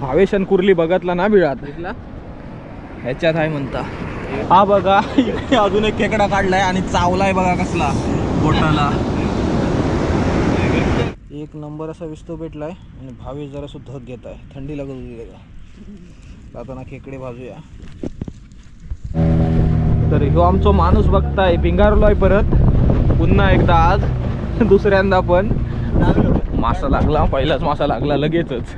भावेश आणि कुर्ली बघतला ना बिळात? ह्याच्यात आहे म्हणता. हा बघा इकडे अजून एक खेकडा काढलाय आणि चावलाय बघा कसला बोटाला. एक नंबर असा विस्तो भेटलाय आणि भावेश जरा धग घेत आहे थंडी लागत होती त्याला जाताना खेकडे भाजूया. तर ह्यो आमचो माणूस बघताय पिंगारलोय परत. पुन्हा एकदा आज दुसऱ्यांदा पण. मासा लागला पहिलाच मासा लागला लगेचच.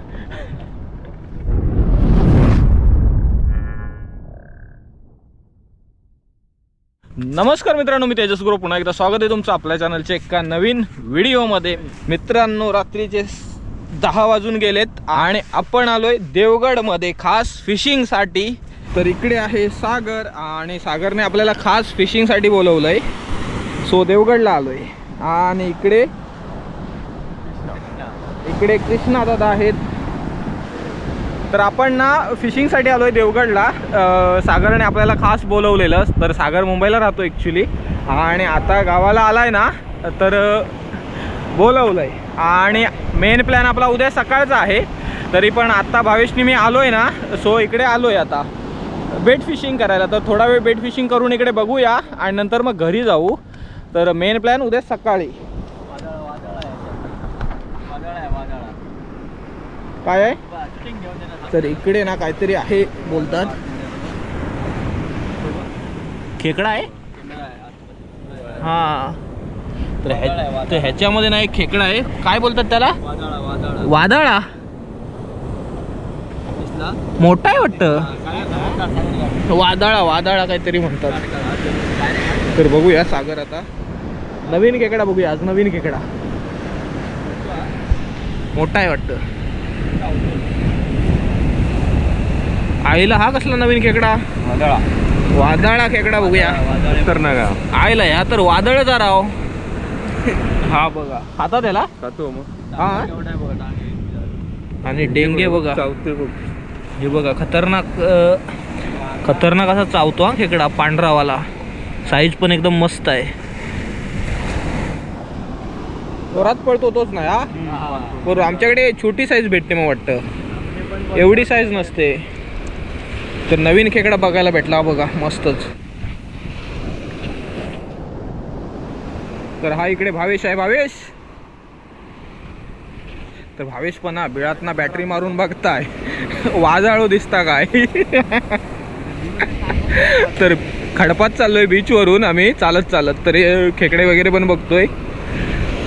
नमस्कार मित्रांनो मी तेजस गुरु. पुन्हा एकदा स्वागत आहे तुमचं आपल्या चॅनलच्या एका नवीन व्हिडिओमध्ये. मित्रांनो रात्रीचे दहा वाजून गेलेत आणि आपण आलोय देवगडमध्ये खास फिशिंगसाठी. तर इकडे आहे सागर आणि सागरने आपल्याला खास फिशिंगसाठी बोलवलंय. सो देवगडला आलोय. आणि इकडे इकडे कृष्णा दादा आहेत. तर आपण ना फिशिंगसाठी आलोय देवगडला. अं, सागरने आपल्याला खास बोलवलेलं तर सागर मुंबईला राहतो ॲक्च्युली आणि आता गावाला आलाय ना तर अं, बोलवलंय. आणि मेन प्लॅन आपला उद्या सकाळचा आहे. तरी पण आत्ता भावेशनी मी आलोय ना सो इकडे आलोय आता. बेट फिशिंग करायला. तर थोडा वेळ बेट फिशिंग करून इकडे बघूया. आणि नंतर मग घरी जाऊ. तर मेन प्लॅन उद्या सकाळी. काय आहे? तर इकडे ना काहीतरी आहे बोलतात. खेकडा आहे? हा. तर ह्या- तर ह्याच्यामध्ये ना एक खेकडा आहे. काय बोलतात त्याला? वादळा. मोठा आहे वाटतं. वादळा वादळा काहीतरी म्हणतात. तर बघूया सागर आता. नवीन खेकडा बघूया आज नवीन खेकडा. मोठा आहे वाटतं. आईला हा कसला नवीन खेकडा? वादळा. वादळा खेकडा बघूया. तर ना का आईला या तर वादळचा राव. हा बघा. खाता त्याला? खातो मग. हा? आणि डेंगे बघा. चावते बघ. हे बघा खतरनाक खतरनाक असा चावतो हा खेकडा पांढरावाला. साईज पण एकदम मस्त आहे. जोरात पळतो तोच नाही हा? बरोबर आमच्याकडे छोटी साईज भेटते मग वाटतं. एवढी साईज नसते. तर नवीन खेकडा बघायला भेटला बघा मस्तच. तर हा इकडे भावेश आहे भावेश. तर भावेश पण हा बिळात ना बॅटरी मारून बघताय. वाजाळू दिसता काय? तर खडपात चाललोय बीच वरून आम्ही चालत चालत. तर हे खेकडे वगैरे पण बघतोय.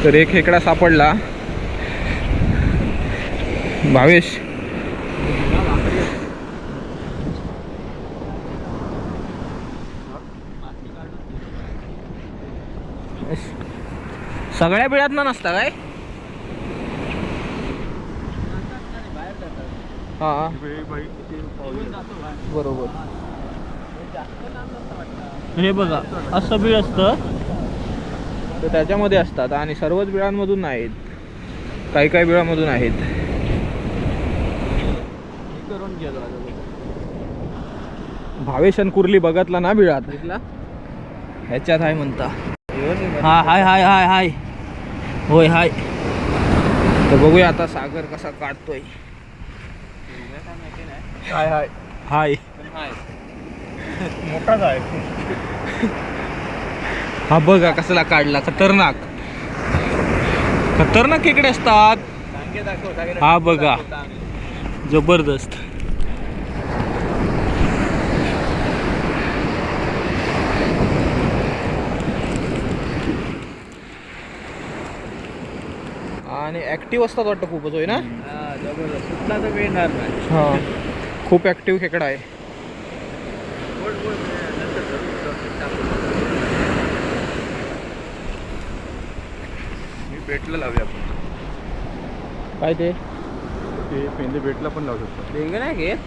तर एक खेकडा सापडला. भावेश सगळ्या बिळात ना नसता काय? हा. बरोबर. हे बघा असं बीळ असतं. तर त्याच्यामध्ये असतात आणि सर्वच बिळांमधून नाहीत. काही काही बिळांमधून आहेत. भावेश आणि कुर्ली बघतला ना बिळात? ह्याच्यात आहे म्हणता. हा हाय हाय हाय हाय. होय हाय. तर बघूया आता सागर कसा काढतोय. हाय हाय. हाय. मोठाच आहे हा बघा कसला काढला. खतरनाक. खतरनाक खेकडे असतात. हा बघा. जबरदस्त. आणि ऍक्टिव्ह असतात वाटतं खूपच होय ना? तर मिळणार नाही. हा. खूप ऍक्टिव्ह खेकडा आहे. मी बेटला लावूया आपण. काय ते? ते पेंदे बेटला पण लावू शकतो. डेंग नाही घेत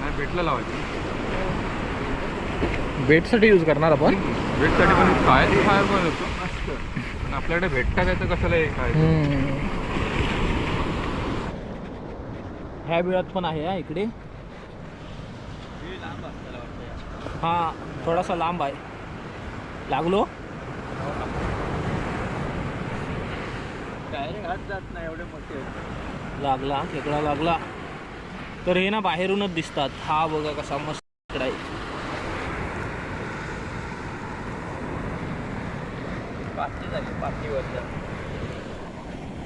नाही बेटला लावायची. बेटसाठी यूज करणार आपण? बेटसाठी पण काय ते खायला पण होतो आपल्याकडे भेटता काय तर कशाला हे काय ह्या बिळात पण आहे हा इकडे. हा थोडासा लांब आहे. लागलो? डायरेक्ट जात नाही एवढे मोठे लागला खेकडा लागला. तर हे ना बाहेरूनच दिसतात. हा बघा कसा मस्त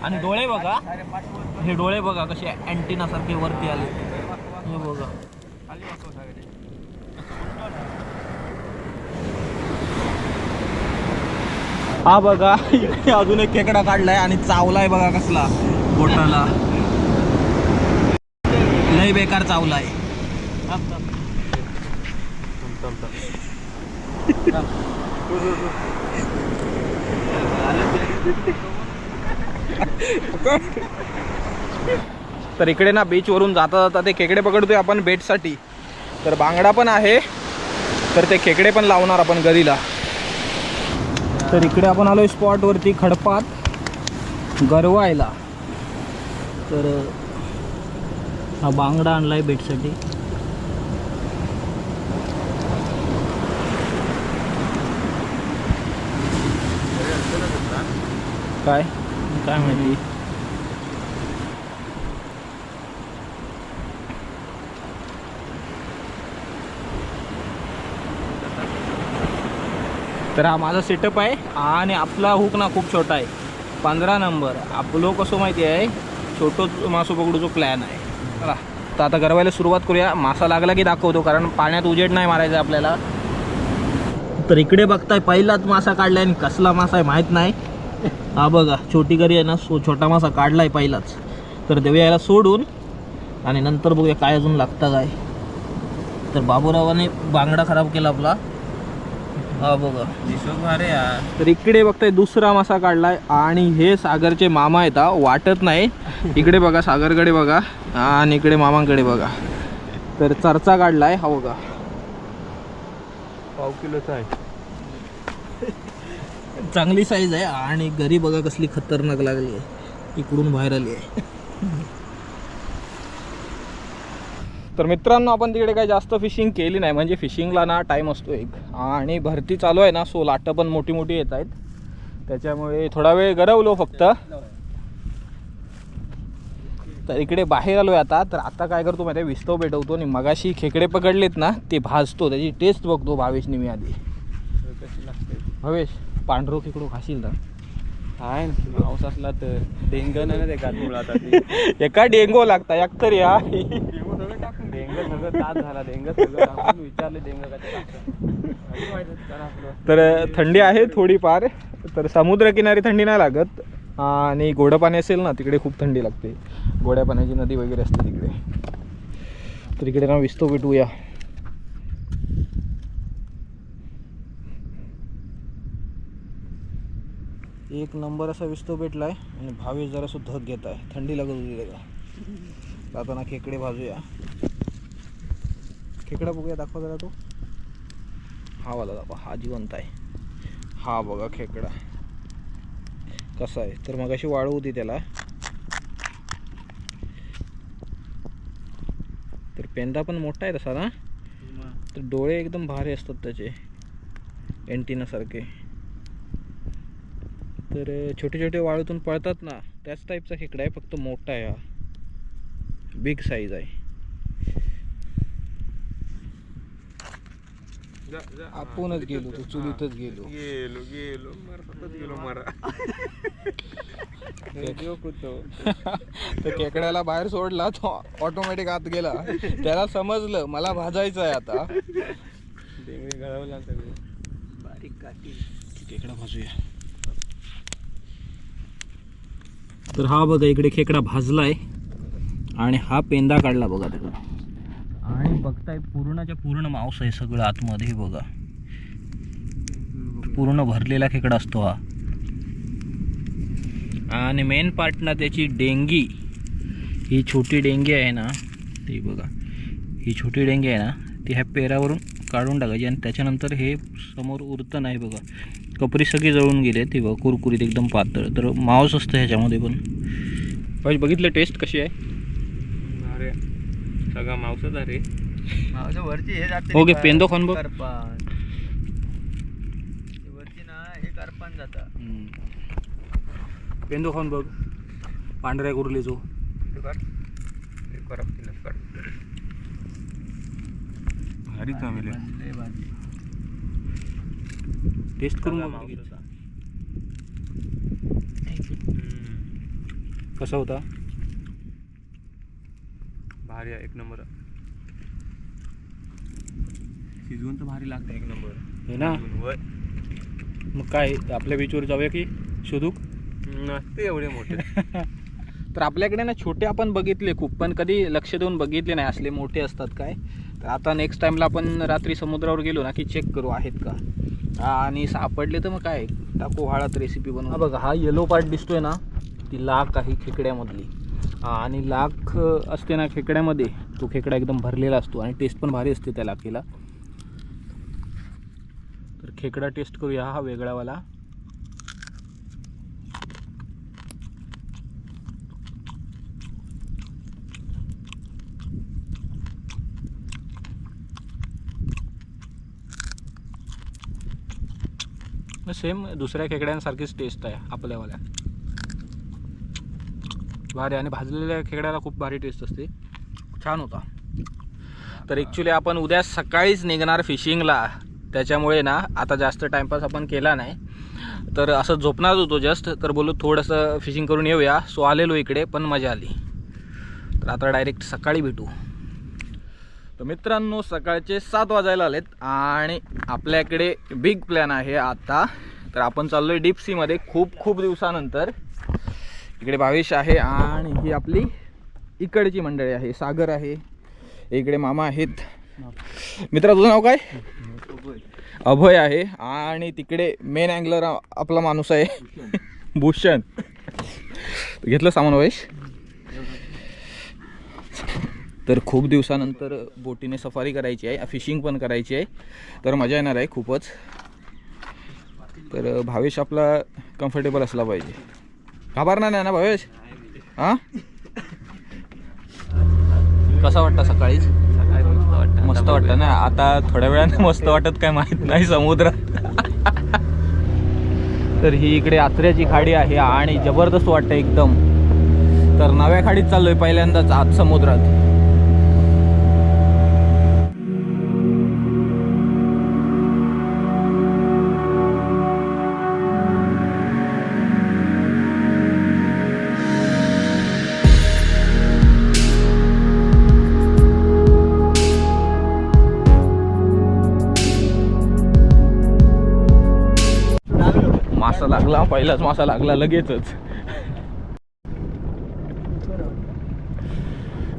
आणि डोळे बघा. हे डोळे बघा कसे अँटिना सारखे वरती आले. हे बघा. हा बघा इकडे अजून एक खेकडा काढलाय आणि चावलाय बघा कसला. बोटाला. लय बेकार चावलाय. तर इकडे ना बीचवरून जाता जाता ते खेकडे पकडतोय आपण बेटसाठी. तर बांगडा पण आहे. तर ते खेकडे पण लावणार आपण गरीला तर इकडे आपण आलोय स्पॉटवरती खडपात गरवायला. तर हा बांगडा आणलाय बेटसाठी काय? काय माहिती. तर हा माझा सेटअप आहे आणि आपला हुक ना खूप छोटा आहे. पंधरा नंबर आपलो कसं माहिती आहे? छोटो मासो पकडूचो प्लॅन आहे. चला तर आता गरवायला सुरुवात करूया. मासा लागला की दाखवतो कारण पाण्यात उजेड नाही मारायचा आपल्याला. तर इकडे बघताय पहिलाच मासा काढलाय आणि कसला मासा आहे माहीत नाही. हा बघा छोटी गरी आहे ना सो छोटा मासा काढलाय पहिलाच. तर देऊया याला सोडून आणि नंतर बघूया काय अजून लागतं काय तर बाबूरावाने बांगडा खराब केला आपला. हा बघा. तर इकडे बघताय दुसरा मासा काढलाय आणि हे सागरचे मामा आहेत. वाटत नाही. इकडे बघा सागरकडे बघा आणि इकडे मामांकडे बघा. तर चर्चा काढलाय हा बघा. पाव किलोचा आहे. चांगली साईज आहे आणि घरी बघा कसली खतरनाक लागली आहे. इकडून बाहेर आली आहे. तर मित्रांनो आपण तिकडे काही जास्त फिशिंग केली नाही. म्हणजे फिशिंगला ना टाईम असतो एक. आणि भरती चालू आहे ना सो लाटं पण मोठी मोठी येत आहेत. त्याच्यामुळे थोडा वेळ गरवलो फक्त. तर इकडे बाहेर आलोय आता. तर आता काय करतो माहिती आहे? विस्तव पेटवतो आणि मगाशी खेकडे पकडलेत ना ते भाजतो. त्याची टेस्ट बघतो भावेशने मी आधी. भावेश? पांढरो खेकडो खाशील ना आहे पाऊस असला तर. डेंगन आहे ना ते गाठ मुळात आधी एका डेंगो लागता एक तर या डेंग सगळं तास झाला डेंग सगळं टाकून. विचारले डेंग तर थंडी आहे थोडीफार तर समुद्रकिनारी थंडी नाही लागत. आणि गोडं पाणी असेल ना तिकडे खूप थंडी लागते. गोड्या पाण्याची नदी वगैरे असते तिकडे. तर इकडे ना विस्तो भेटूया. एक नंबर असा विस्तो भेटलाय आणि भावेश जरासं धग घेत आहे. थंडी लागत होती त्याला जाताना खेकडे भाजूया. खेकडा बघूया दाखवा जरा तो. हा वाला दाखवा हा जिवंत आहे. हा बघा खेकडा. कसा आहे? तर मग अशी वाळू होती त्याला. तर पेंदा पण मोठा आहे तसा ना? तर डोळे एकदम भारी असतात त्याचे. एंटिनासारखे तर छोटे छोटे वाळूतून पळतात ना त्याच टाईपचा खेकडा आहे फक्त मोठा आहे हा. बिग साईज आहे. आपणच गेलो तो चुलीतच गेलो. गेलो गेलो. गेलो मरा. तर खेकड्याला बाहेर सोडला तो ऑटोमॅटिक आत गेला. त्याला समजलं मला भाजायचं आहे आता. डेंगळे गळवला सगळे. बारीक काठी. खेकडा भाजूया. तर हा बघा इकडे खेकडा भाजला आहे आणि हा पेंदा काढला बघा त्याचा आणि बघताय पूर्णच्या पूर्ण मांस आहे सगळं आतमध्ये बघा. पूर्ण भरलेला खेकडा असतो हा. आणि मेन पार्ट ना त्याची डेंगी. ही छोटी डेंगी आहे ना ती बघा. ही छोटी डेंगी आहे ना ती ह्या पेरावरून काढून टाकायची आणि त्याच्यानंतर हे समोर उरतं नाही बघा. कपरी सगळी जळून गेले ती बघा कुरकुरीत एकदम पातळ. तर मांस असतं ह्याच्यामध्ये पण. पाहिजे बघितलं टेस्ट कशी आहे? अरे सगळा मावसच अरे वरची हे जाते ओके पेंदो खाऊन बघ. करपान. वरची ना हे करपान जाता. पेंदो खाऊन बघ. पांढऱ्या कुर्लीचो. करपतीलच करप भारी भारी. टेस्ट करून बघ. होता. हम्म. कसा होता? भारी आहे एक नंबर. शिजवून तर भारी लागतं. एक नंबर. हे ना? वय. मग काय आपल्या बीचवर जाऊया की शोधू नसते एवढे मोठे. तर आपल्याकडे ना छोटे आपण बघितले खूप पण कधी लक्ष देऊन बघितले नाही. असले मोठे असतात काय? तर आता नेक्स्ट टाईमला आपण रात्री समुद्रावर गेलो ना की चेक करू आहेत का? आणि सापडले तर मग काय? टाकू हळद रेसिपी बनवू बघा हा येलो पार्ट दिसतोय ना ती लाख आहे खेकड्यामधली. आणि लाख असते ना खेकड्यामध्ये तो खेकडा एकदम भरलेला असतो आणि टेस्ट पण भारी असते त्या लाखेला. तर खेकडा टेस्ट करूया हा वेगळावाला. सेम दुसऱ्या खेकड्यांसारखीच टेस्ट आहे आपल्यावाल्या. भारी. आणि भाजलेल्या खेकड्याला खूप भारी टेस्ट असते. छान होता. तर ॲक्च्युली आपण उद्या सकाळीच निघणार फिशिंगला त्याच्यामुळे ना आता जास्त टाईमपास आपण केला नाही. तर असं झोपणार होतो जस्ट तर बोलू थोडंसं फिशिंग करून येऊया. सो आलेलो इकडे पण मजा आली. तर आता डायरेक्ट सकाळी भेटू. तर मित्रांनो सकाळचे सात वाजायला आलेत आणि आपल्याकडे बिग प्लॅन आहे आता. तर आपण चाललो आहे डीप सीमध्ये खूप खूप दिवसानंतर. इकडे भावेश आहे आणि ही आपली इकडची मंडळी आहे. सागर आहे. इकडे मामा आहेत. मित्रा तुझं नाव काय? अभय आहे. आणि तिकडे मेन अँगलर आपला माणूस आहे. भूषण. घेतलं सामान वयश तर खूप दिवसानंतर बोटीने सफारी करायची आहे फिशिंग पण करायची आहे. तर मजा येणार आहे खूपच. तर भावेश आपला कम्फर्टेबल असला पाहिजे. घाबरणार नाही ना भावेश? हां? कसा वाटतं सकाळीच सकाळी मस्त वाटतं मस्त वाटतं ना? आता थोड्या वेळाने मस्त वाटत काय माहीत नाही समुद्रात तर ही इकडे आचऱ्याची खाडी आहे आणि जबरदस्त वाटतं एकदम. तर नव्या खाडीत चाललोय पहिल्यांदाच आत समुद्रात. पहिलाच मासा लागला लगेचच.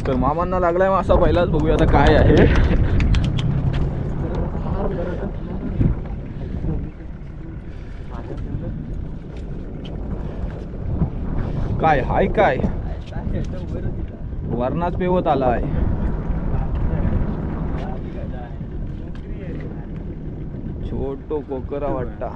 तर मामांना लागलाय मासा पहिलाच बघूया आता काय आहे. काय हाय काय? वरणाच पेवत आलाय. छोटो कोकरा वाटता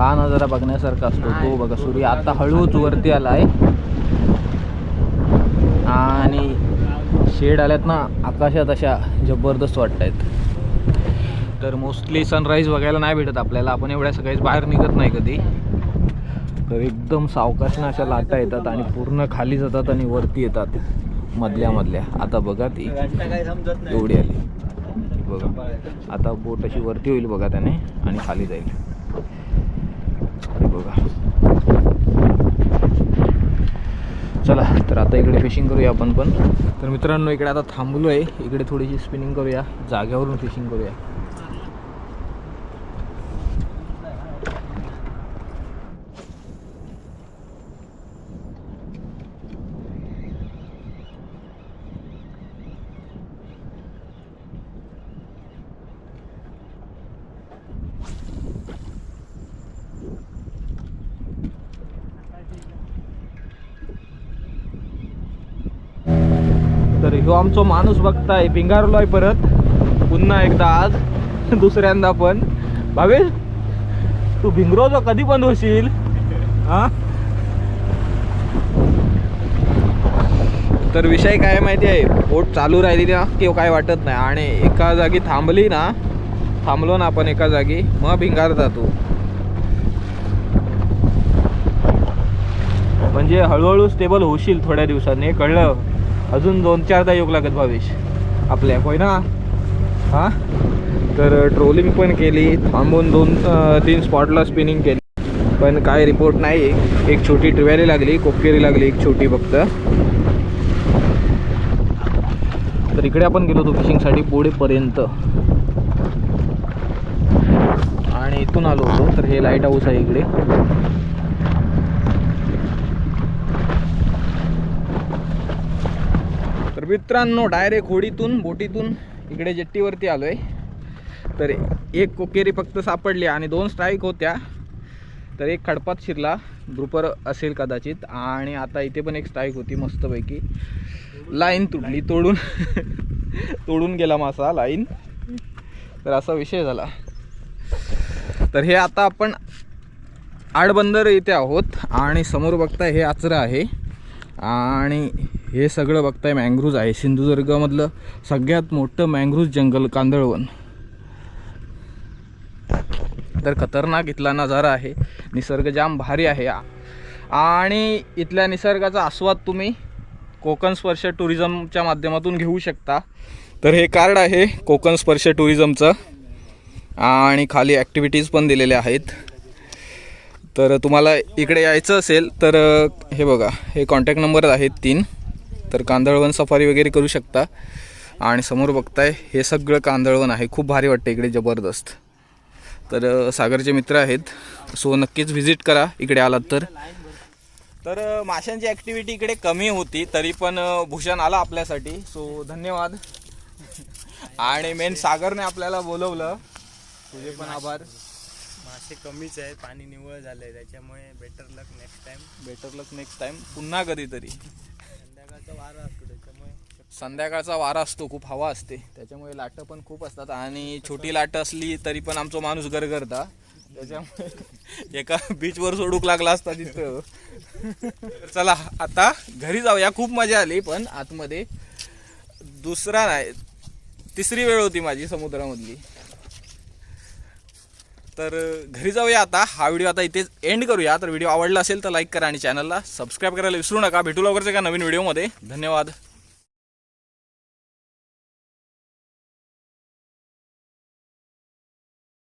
हा नजारा बघण्यासारखा असतो तो बघा सूर्य आता हळूच वरती आलाय. आणि शेड आल्यात ना आकाशात अशा जबरदस्त वाटत आहेत तर मोस्टली सनराईज बघायला नाही भेटत आपल्याला. आपण एवढ्या सकाळीच बाहेर निघत नाही कधी. तर एकदम सावकाशनं अशा लाटा येतात आणि पूर्ण खाली जातात आणि वरती येतात. मधल्या मधल्या. आता बघा ती एवढी आली. बघा. आता बोट अशी वरती होईल बघा त्याने आणि खाली जाईल हे बघा चला तर आता इकडे फिशिंग करूया आपण पण. तर मित्रांनो इकडे आता थांबलो आहे इकडे थोडीशी स्पिनिंग करूया. जाग्यावरून फिशिंग करूया तर ह्यो हो, आमचो माणूस बघताय. पिंगारलोय परत. पुन्हा एकदा आज. दुसऱ्यांदा पण. भावेश तू भिंगरोजो कधी पण होशील? हा? तर विषय काय माहिती आहे? बोट चालू राहिली ना की काय वाटत नाही. आणि एका जागी थांबली ना थांबलो ना आपण एका जागी मग भिंगार जातो. म्हणजे हळूहळू स्टेबल होशील थोड्या दिवसांनी कळलं? अजून दोन चारदा योग लागत भावेश. आपल्या होय ना? हा? तर ट्रोलिंग पण केली थांबून दोन तीन स्पॉटला स्पिनिंग केली. पण काय रिपोर्ट नाही. एक छोटी ट्रिव्याली लागली कोपकेरी लागली एक छोटी फक्त. तर इकडे आपण गेलो होतो फिशिंगसाठी पुढेपर्यंत. आणि इथून आलो होतो तर हे लाइट हाऊस आहे इकडे. मित्रांनो डायरेक्ट होडीतून बोटीतून इकडे जेट्टीवरती आलो आहे तर एक कोकेरी फक्त सापडली आणि दोन स्ट्राईक होत्या. तर एक खडपात शिरला. ग्रुपर असेल कदाचित. आणि आता इथे पण एक स्ट्राईक होती मस्तपैकी. लाईन तुटली तोडून तोडून गेला मासा लाईन तर असा विषय झाला. तर हे आता आपण आडबंदर इथे आहोत. आणि समोर बघता हे आचरं आहे. आणि हे सगळं बघताय मँग्रूज आहे. सिंधुदुर्गामधलं सगळ्यात मोठं मँग्रूज जंगल कांदळवन. तर खतरनाक इथला नजारा आहे. निसर्ग जाम भारी आहे. आणि इथल्या निसर्गाचा आस्वाद तुम्ही कोकण स्पर्श टुरिझमच्या माध्यमातून घेऊ शकता. तर हे कार्ड आहे कोकण स्पर्श टुरिझमचं. आणि खाली ॲक्टिव्हिटीज पण दिलेल्या आहेत. तर तुम्हाला इकडे यायचं असेल तर हे बघा हे कॉन्टॅक्ट नंबर आहेत तीन. तर कांदळवन सफारी वगैरे करू शकता. आणि समोर बघताय हे सगळं कांदळवन आहे. खूप भारी वाटतं इकडे जबरदस्त. तर सागरचे मित्र आहेत. सो नक्कीच व्हिजिट करा. इकडे आलात तर. तर माशांची ॲक्टिव्हिटी इकडे कमी होती तरी पण भूषण आला आपल्यासाठी. सो धन्यवाद. आणि मेन सागरने आपल्याला बोलवलं. तुझे पण आभार. मासे कमीच आहे पाणी निवळ झालंय. त्याच्यामुळे better luck next time better luck next time पुन्हा कधीतरी. संध्याकाळचा वारा असतो त्याच्यामुळे संध्याकाळचा वारा असतो खूप हवा असते. त्याच्यामुळे लाटं पण खूप असतात आणि छोटी लाटं असली तरी पण आमचा माणूस गरगरता. त्याच्यामुळे एका बीचवर सोडूक लागला असता तिथं. तर चला आता घरी जाऊया. खूप मजा आली पण आतमध्ये दुसरा नाही तिसरी वेळ होती माझी समुद्रामधली. तर घरी जाऊया आता. हा व्हिडिओ आता इथेच एंड करूया. तर व्हिडिओ आवडला असेल तर लाईक करा आणि चॅनलला सबस्क्राईब करायला विसरू नका. भेटू लवकरच एका नवीन व्हिडिओमध्ये धन्यवाद.